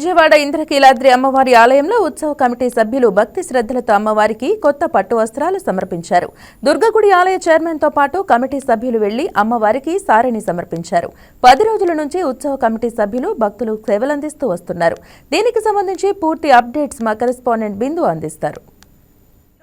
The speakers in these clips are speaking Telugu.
విజయవాడ ఇంద్రకీలాద్రి అమ్మవారి ఆలయంలో ఉత్సవ కమిటీ సభ్యులు భక్తి శ్రద్ధలతో అమ్మవారికి కొత్త పట్టు వస్త్రాలు సమర్పించారు. దుర్గగుడి ఆలయ చైర్మన్తో పాటు కమిటీ సభ్యులు వెళ్ళి అమ్మవారికి సారిని సమర్పించారు. పది రోజుల నుంచి ఉత్సవ కమిటీ సభ్యులు భక్తులు సేవలందిస్తూ వస్తున్నారు. దీనికి సంబంధించి పూర్తి అప్డేట్స్ మా కరెస్పాండెంట్ బిందు అందిస్తారు.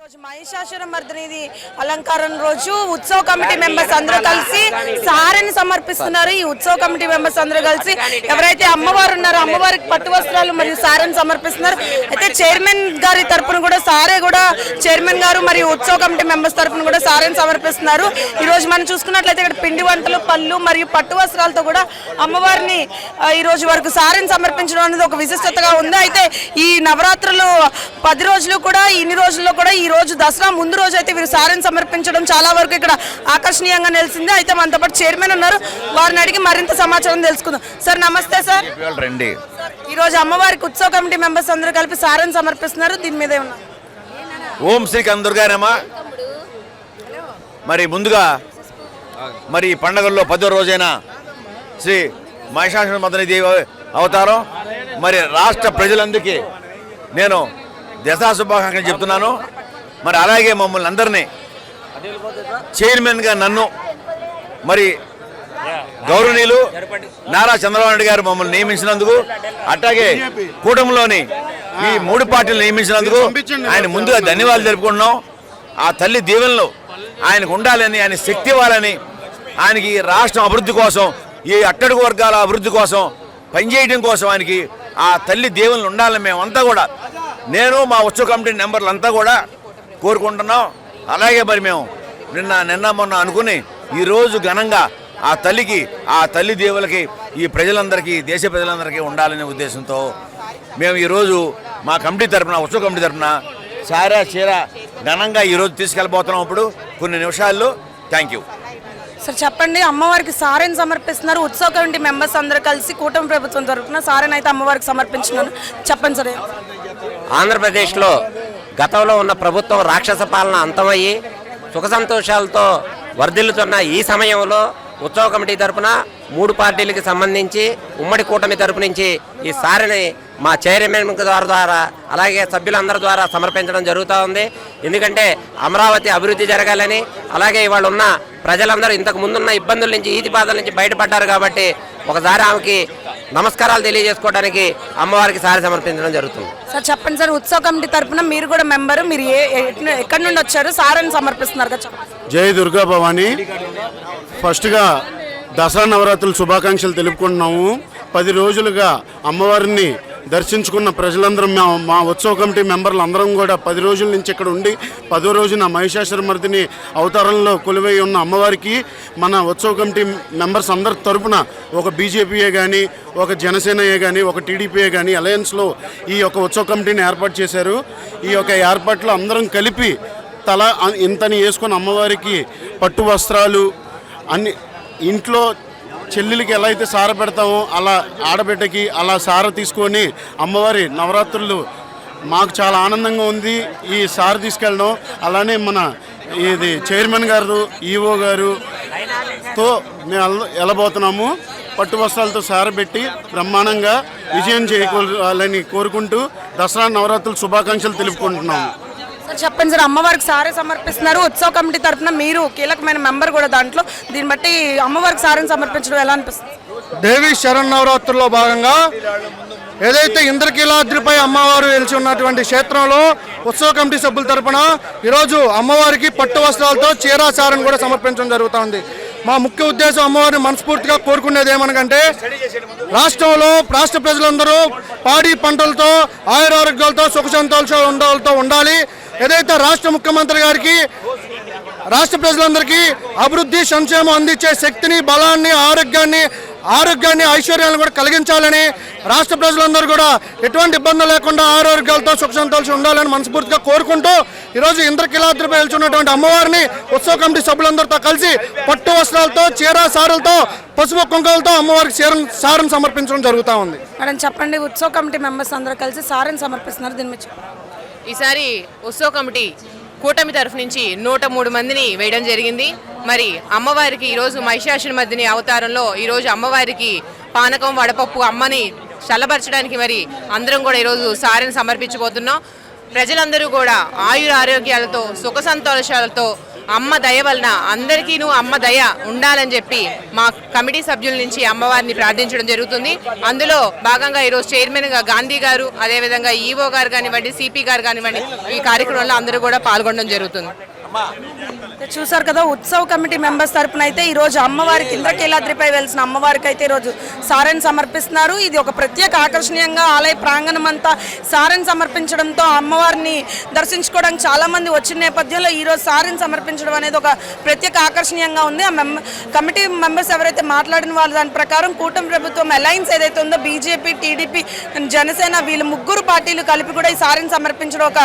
రోజు మహిషాసుర మర్దినిది అలంకారం రోజు. ఉత్సవ కమిటీ మెంబర్స్ అందరూ కలిసి సారని సమర్పిస్తున్నారు. ఈ ఉత్సవ కమిటీ మెంబర్స్ అందరూ కలిసి ఎవరైతే అమ్మవారు ఉన్నారో అమ్మవారికి పట్టు వస్త్రాలు మరియు సారని సమర్పిస్తున్నారు. అయితే చైర్మన్ గారి తరపున కూడా సారే కూడా చైర్మన్ గారు మరియు ఉత్సవ కమిటీ మెంబర్స్ తరపున కూడా సారని సమర్పిస్తున్నారు. ఈ రోజు మనం చూసుకున్నట్లయితే ఇక్కడ పిండి వంటలు పళ్ళు మరియు పట్టు వస్త్రాలతో కూడా అమ్మవారిని ఈ రోజు వరకు సారని సమర్పించడం అనేది ఒక విశిష్టతగా ఉంది. అయితే ఈ నవరాత్రులు పది రోజులు కూడా ఇన్ని రోజుల్లో కూడా ఈ రోజు దసరా ముందు రోజు అయితే వీరు సారెని సమర్పించడం చాలా వరకు ఇక్కడ ఆకర్షణీయంగా నిలిచింది. అయితే మనతో పాటు చైర్మన్ ఉన్నారు. వారిని అడిగి మరింత సమాచారం తెలుసుకుందాం. సార్ నమస్తే సార్. రండి. ఈ రోజు అమ్మవారికి ఉత్సవ కమిటీ మెంబర్స్ అందరూ కలిపి సారెని సమర్పిస్తున్నారు. దీని మీద ఓం శ్రీ కందుర్గానమ్మ మరి ముందుగా మరి ఈ పండగల్లో పదో రోజైన శ్రీ మహిషాసుర మదన దేవి అవతారం. మరి రాష్ట్ర ప్రజలందరికీ నేను దశా శుభాకాంక్షలు చెప్తున్నాను. మరి అలాగే మమ్మల్ని అందరినీ చైర్మన్గా నన్ను మరి గౌరవనీయులు నారా చంద్రబాబు నాయుడు గారు మమ్మల్ని నియమించినందుకు అట్లాగే కూటమిలోని ఈ మూడు పార్టీలు నియమించినందుకు ఆయన ముందుగా ధన్యవాదాలు జరుపుకుంటున్నాం ఆ తల్లి దీవెనలు ఆయనకు ఉండాలని ఆయన శక్తి ఇవ్వాలని ఆయనకి రాష్ట్రం అభివృద్ధి కోసం ఈ అట్టడుగు వర్గాల అభివృద్ధి కోసం పనిచేయడం కోసం ఆయనకి ఆ తల్లి దేవుళ్ళు ఉండాలని మేమంతా కూడా నేను మా ఉత్సవ కమిటీ నెంబర్లు అంతా కూడా కోరుకుంటున్నాం. అలాగే మరి మేము నిన్న నిన్న మొన్న అనుకుని ఈరోజు ఘనంగా ఆ తల్లికి ఆ తల్లి దేవులకి ఈ ప్రజలందరికీ దేశ ప్రజలందరికీ ఉండాలనే ఉద్దేశంతో మేము ఈరోజు మా కమిటీ తరపున ఉత్సవ కమిటీ తరపున సారా చీర ఘనంగా ఈరోజు తీసుకెళ్ళిపోతున్నాం ఇప్పుడు. కొన్ని నిమిషాల్లో. థ్యాంక్ యూ సార్ చెప్పండి. అమ్మవారికి సారెని సమర్పిస్తున్నారు. ఉత్సవ కమిటీ మెంబర్స్ అందరూ కలిసి కూటమి ప్రభుత్వం తరపున సారెని అయితే అమ్మవారికి సమర్పించున్నారు చెప్పండి సార్. ఆంధ్రప్రదేశ్లో గతంలో ఉన్న ప్రభుత్వం రాక్షస పాలన అంతమయ్యి సుఖ సంతోషాలతో వర్ధిల్లుతున్న ఈ సమయంలో ఉత్సవ కమిటీ తరపున మూడు పార్టీలకి సంబంధించి ఉమ్మడి కూటమి తరపు నుంచి ఈ సారిని మా చైర్మన్ ద్వారా ద్వారా అలాగే సభ్యులందరి ద్వారా సమర్పించడం జరుగుతూ ఉంది. ఎందుకంటే అమరావతి అభివృద్ధి జరగాలని అలాగే ఇవాళ ఉన్న ప్రజలందరూ ఇంతకు ముందున్న ఇబ్బందుల నుంచి ఈతి బాధల నుంచి బయటపడ్డారు కాబట్టి ఒకసారి ఆమెకి నమస్కారాలు తెలియజేసుకోవడానికి అమ్మవారికి సారి సమర్పించడం జరుగుతుంది. సార్ చెప్పండి సార్ ఉత్సవ కమిటీ తరపున మీరు కూడా మెంబరు మీరు ఏ ఎక్కడి నుండి వచ్చారు? సార్ అని సమర్పిస్తున్నారు కదా జై దుర్గా భవాని. ఫస్ట్గా దసరా నవరాత్రుల శుభాకాంక్షలు తెలుపుకుంటున్నాము. పది రోజులుగా అమ్మవారిని దర్శించుకున్న ప్రజలందరం మా మా ఉత్సవ కమిటీ మెంబర్లు అందరం కూడా పది రోజుల నుంచి ఇక్కడ ఉండి పదో రోజున మహిషాసురమర్దిని అవతారంలో కొలువై ఉన్న అమ్మవారికి మన ఉత్సవ కమిటీ మెంబర్స్ అందరి తరపున ఒక బీజేపీయే కానీ ఒక జనసేనయే కానీ ఒక టీడీపీయే కానీ అలయన్స్లో ఈ యొక్క ఉత్సవ కమిటీని ఏర్పాటు చేశారు. ఈ యొక్క ఏర్పాట్లో అందరం కలిపి తల ఇంతని వేసుకొని అమ్మవారికి పట్టు వస్త్రాలు అన్ని ఇంట్లో చెల్లెలకి ఎలా అయితే సార పెడతామో అలా ఆడబిడ్డకి అలా సార తీసుకొని అమ్మవారి నవరాత్రులు మాకు చాలా ఆనందంగా ఉంది. ఈ సార తీసుకెళ్ళడం అలానే మన ఇది చైర్మన్ గారు ఈఓ గారు తో మేము వెళ్ళబోతున్నాము పట్టు వస్త్రాలతో సారబెట్టి బ్రహ్మాండంగా విజయం చేయాలని కోరుకుంటూ దసరా నవరాత్రుల శుభాకాంక్షలు తెలుపుకుంటున్నాము. సార్ చెప్పండి సార్ అమ్మవారికి సారే సమర్పిస్తున్నారు. ఉత్సవ కమిటీ తరపున మీరు కీలకమైన మెంబర్ కూడా దాంట్లో. దీన్ని బట్టి అమ్మవారికి సారని సమర్పించడం ఎలా అనిపిస్తుంది? దేవి శరన్నవరాత్రుల్లో భాగంగా ఏదైతే ఇంద్రకీలాద్రిపై అమ్మవారు వెలిచి ఉన్నటువంటి క్షేత్రంలో ఉత్సవ కమిటీ సభ్యుల తరపున ఈరోజు అమ్మవారికి పట్టు వస్త్రాలతో చీరాచారం కూడా సమర్పించడం జరుగుతుంది మా ముఖ్య ఉద్దేశం అమ్మవారిని మనస్ఫూర్తిగా కోరుకునేది ఏమనకంటే రాష్ట్రంలో రాష్ట్ర ప్రజలందరూ పాడి పంటలతో ఆయురారోగ్యాలతో సుఖ సంతోషాలతో ఉండాలి. ఏదైతే రాష్ట్ర ముఖ్యమంత్రి గారికి రాష్ట్ర ప్రజలందరికీ అభివృద్ధి సంక్షేమం అందించే శక్తిని బలాన్ని ఆరోగ్యాన్ని ఆరోగ్యాన్ని ఐశ్వర్యాన్ని కూడా కలిగించాలని రాష్ట్ర ప్రజలందరూ కూడా ఎటువంటి ఇబ్బందులు లేకుండా ఆరోగ్యాలతో సుఖ సంతోషం ఉండాలని మనస్ఫూర్తిగా కోరుకుంటూ ఈరోజు ఇంద్రకిలాద్రిపై వెళ్తున్నటువంటి అమ్మవారిని ఉత్సవ కమిటీ సభ్యులందరితో కలిసి పట్టు వస్త్రాలతో చీర సారలతో పసుపు కుంకాలతో అమ్మవారికి చీర సారం సమర్పించడం జరుగుతూ ఉంది మేడం చెప్పండి ఉత్సవ కమిటీ మెంబర్స్ అందరూ కలిసి సారెని సమర్పిస్తున్నారు దీని మీద. ఈసారి ఉత్సవ కమిటీ కూటమి తరఫు నుంచి నూట మూడు మందిని వేయడం జరిగింది. మరి అమ్మవారికి ఈరోజు మహిషాసుని మధ్యని అవతారంలో ఈరోజు అమ్మవారికి పానకం వడపప్పు అమ్మని చల్లబరచడానికి మరి అందరం కూడా ఈరోజు సారిని సమర్పించబోతున్నాం. ప్రజలందరూ కూడా ఆయుర ఆరోగ్యాలతో సుఖ సంతోషాలతో అమ్మ దయ వలన అందరికీ నువ్వు అమ్మ దయ ఉండాలని చెప్పి మా కమిటీ సభ్యుల నుంచి అమ్మవారిని ప్రార్థించడం జరుగుతుంది. అందులో భాగంగా ఈరోజు చైర్మన్గా గాంధీ గారు అదేవిధంగా ఈవో గారు కానివ్వండి సిపి గారు కానివ్వండి ఈ కార్యక్రమంలో అందరూ కూడా పాల్గొనడం జరుగుతుంది. చూసారు కదా ఉత్సవ కమిటీ మెంబర్స్ తరపున అయితే ఈ రోజు అమ్మవారికి ఇంద్రకీలాద్రిపై వెలిసిన అమ్మవారికి అయితే ఈ రోజు సమర్పిస్తున్నారు. ఇది ఒక ప్రత్యేక ఆకర్షణీయంగా ఆలయ ప్రాంగణం అంతా సారని సమర్పించడంతో అమ్మవారిని దర్శించుకోవడానికి చాలా మంది వచ్చిన నేపథ్యంలో ఈ రోజు సమర్పించడం అనేది ఒక ప్రత్యేక ఆకర్షణీయంగా ఉంది. ఆ మెం కమిటీ మెంబర్స్ ఎవరైతే మాట్లాడిన వాళ్ళు దాని ప్రకారం కూటమి ప్రభుత్వం అలయన్స్ ఏదైతే ఉందో బీజేపీ టీడీపీ జనసేన వీళ్ళు ముగ్గురు పార్టీలు కలిపి కూడా ఈ సారని సమర్పించడం ఒక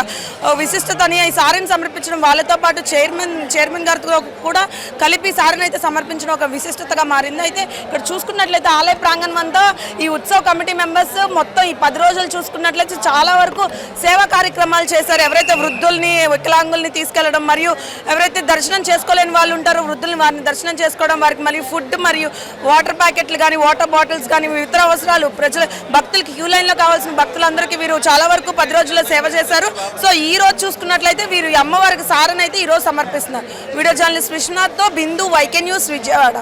విశిష్టతని ఈ సారని సమర్పించడం వాళ్ళతో పాటు చైర్మన్ చైర్మన్ గారితో కూడా కలిపి సారిని అయితే సమర్పించడం ఒక విశిష్టతగా మారింది. అయితే ఇక్కడ చూసుకున్నట్లయితే ఆలయ ప్రాంగణం అంతా ఈ ఉత్సవ కమిటీ మెంబర్స్ మొత్తం ఈ పది రోజులు చూసుకున్నట్లయితే చాలా వరకు సేవా కార్యక్రమాలు చేశారు. ఎవరైతే వృద్ధుల్ని వికలాంగుల్ని తీసుకెళ్ళడం మరియు ఎవరైతే దర్శనం చేసుకోలేని వాళ్ళు ఉంటారో వృద్ధుల్ని వారిని దర్శనం చేసుకోవడం వారికి మరియు ఫుడ్ మరియు వాటర్ ప్యాకెట్లు కానీ వాటర్ బాటిల్స్ కానీ ఇతర అవసరాలు ప్రజలు భక్తులకి క్యూ లైన్లో కావాల్సిన భక్తులందరికీ వీరు చాలా వరకు పది రోజుల్లో సేవ చేశారు. సో ఈ రోజు చూసుకున్నట్లయితే వీరు అమ్మవారికి సారని ఈరోజు సమర్పిస్తున్నారు. వీడియో జర్నలిస్ట్ విశ్వనాథ్తో బిందు వైకే న్యూస్ విజయవాడ.